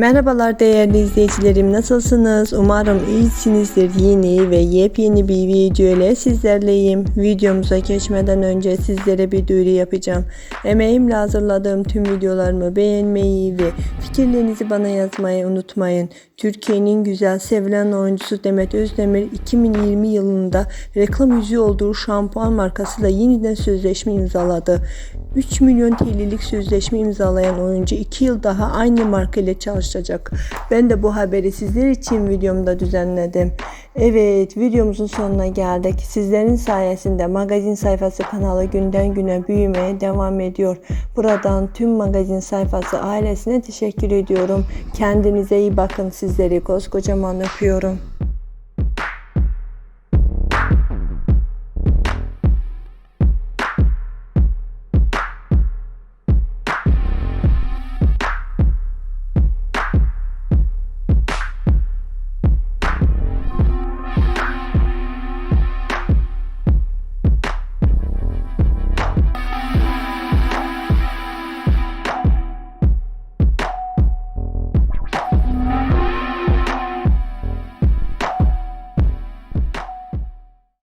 Merhabalar değerli izleyicilerim nasılsınız? Umarım iyisinizdir. Yeni ve yepyeni bir video ile sizlerleyim. Videomuza geçmeden önce sizlere bir duyuru yapacağım. Emeğimle hazırladığım tüm videolarımı beğenmeyi ve fikirlerinizi bana yazmayı unutmayın. Türkiye'nin güzel sevilen oyuncusu Demet Özdemir 2020 yılında reklam yüzü olduğu şampuan markasıyla yeniden sözleşme imzaladı. 3 milyon TL'lik sözleşme imzalayan oyuncu 2 yıl daha aynı marka ile çalışacak. Ben de bu haberi sizler için videomda düzenledim. Evet videomuzun sonuna geldik. Sizlerin sayesinde magazin sayfası kanalı günden güne büyümeye devam ediyor. Buradan tüm magazin sayfası ailesine teşekkür ediyorum. Kendinize iyi bakın sizleri koskocaman öpüyorum.